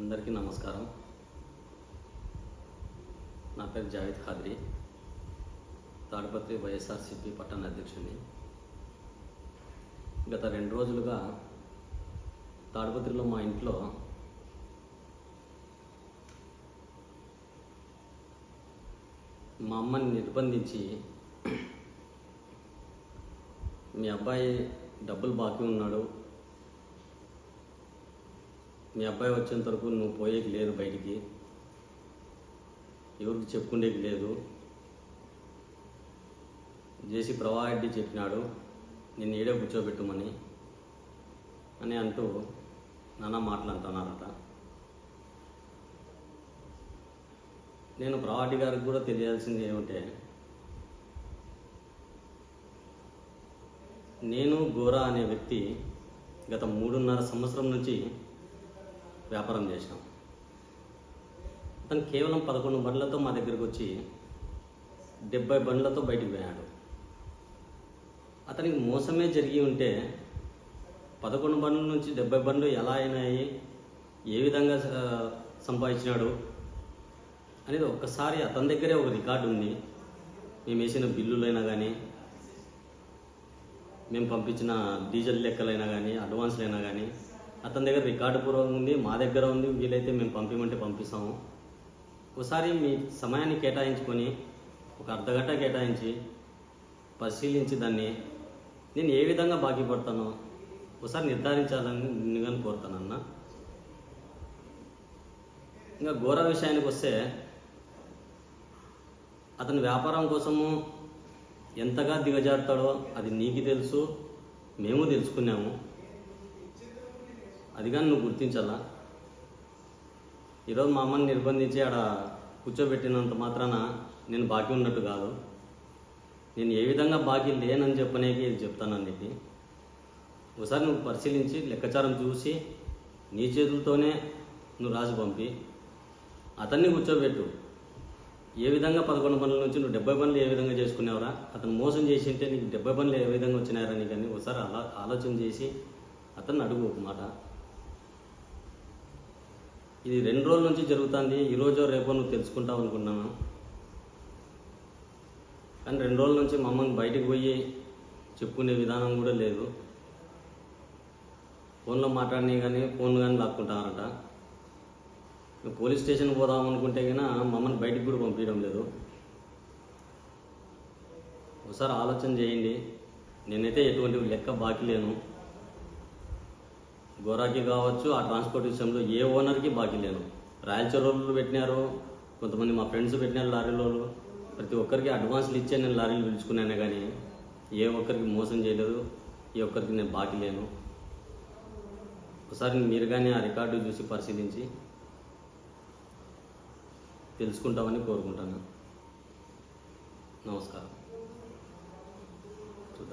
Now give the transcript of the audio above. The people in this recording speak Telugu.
అందరికీ నమస్కారం. నా పేరు జావేద్ ఖాద్రి. తాడపత్రి వైఎస్ఆర్సిపి పట్టణ అధ్యక్షుడిని. గత రెండు రోజులుగా తాడపత్రిలో మా ఇంట్లో మా అమ్మని నిర్బంధించి మీ అబ్బాయి డబ్బులు బాకీ ఉన్నాడు. మీ అబ్బాయి వచ్చేంత వరకు నువ్వు పోయేకి లేదు బయటికి. ఎవరికి చెప్పుకునేకి లేదు. జేసీ ప్రవాహరెడ్డి చెప్పినాడు నిన్ను ఏడే కూర్చోబెట్టుమని. అని అంటూ నాన్న మాటలు అంటున్నారట నేను ప్రవాహరెడ్డి గారికి కూడా తెలియాల్సింది ఏమంటే నేను గోరా అనే వ్యక్తి గత మూడున్నర సంవత్సరం నుంచి వ్యాపారం చేశాం అతను కేవలం పదకొండు బండ్లతో మా దగ్గరకు వచ్చి డెబ్బై బండ్లతో బయటికి పోయాడు. అతనికి మోసమే జరిగి ఉంటే పదకొండు బండ్ల నుంచి డెబ్బై బండ్లు ఎలా అయినాయి ఏ విధంగా సంపాదించినాడు అనేది ఒక్కసారి అతని దగ్గరే ఒక రికార్డు ఉంది. మేము వేసిన బిల్లులైనా కానీ మేము పంపించిన డీజిల్ లెక్కలైనా కానీ అడ్వాన్స్లైనా కానీ అతని దగ్గర రికార్డు పూర్వకంగా ఉంది మా దగ్గర ఉంది వీలైతే మేము పంపించమంటే పంపిస్తాము. ఒకసారి మీ సమయాన్ని కేటాయించుకొని ఒక అర్ధగంట కేటాయించి పరిశీలించి దాన్ని నేను ఏ విధంగా బాకీ పడతానో ఒకసారి నిర్ధారించాలని నిన్ను కానీ కోరుతానన్న ఇంకా ఘోర విషయానికి వస్తే అతని వ్యాపారం కోసము ఎంతగా దిగజారుతాడో అది నీకు తెలుసు మేము తెలుసుకున్నాము. అది కానీ నువ్వు గుర్తించాలా? ఈరోజు మా అమ్మని నిర్బంధించి ఆడ కూర్చోబెట్టినంత మాత్రాన నేను బాకీ ఉన్నట్టు కాదు. నేను ఏ విధంగా బాకీ లేనని చెప్పనేకి ఇది చెప్తాను నీకు ఒకసారి నువ్వు పరిశీలించి లెక్కాచారం చూసి నీ చేతులతోనే నువ్వు రాసి పంపి. అతన్ని కూర్చోబెట్టు. ఏ విధంగా పదకొండు పనుల నుంచి నువ్వు డెబ్బై పనులు ఏ విధంగా చేసుకునేవరా? అతను మోసం చేసి ఉంటే నీకు డెబ్బై పనులు ఏ విధంగా వచ్చినాయరా నీకు ఒకసారి అలా ఆలోచన చేసి అతన్ని అడుగు ఒక మాట. ఇది రెండు రోజుల నుంచి జరుగుతుంది. ఈ రేపో నువ్వు తెలుసుకుంటావు అనుకున్నాను కానీ రెండు రోజుల నుంచి మమ్మల్ని బయటకు బయటికి పోయి చెప్పుకునే విధానం కూడా లేదు. ఫోన్లో మాట్లాడినా కానీ ఫోన్ కానీ లాక్కుంటారట. మేము పోలీస్ స్టేషన్ పోదాం అనుకుంటే కన్నా మమ్మల్ని బయటికి కూడా పంపించడం లేదు. ఒకసారి ఆలోచన చేయండి. నేనైతే ఎటువంటి లెక్క బాకీ లేను. గోరాకి కావచ్చు ఆ ట్రాన్స్పోర్ట్ విషయంలో ఏ ఓనర్కి బాకీ లేను రాయలచూరు వాళ్ళు పెట్టినారు కొంతమంది మా ఫ్రెండ్స్ పెట్టినారు లారీలో ప్రతి ఒక్కరికి అడ్వాన్స్లు ఇచ్చే నేను లారీలు పిలుచుకున్నాను కానీ ఏ ఒక్కరికి మోసం చేయలేదు ఏ ఒక్కరికి నేను బాకీ లేను ఒకసారి మీరు కానీ ఆ రికార్డు చూసి పరిశీలించి తెలుసుకుంటామని కోరుకుంటాను నమస్కారం.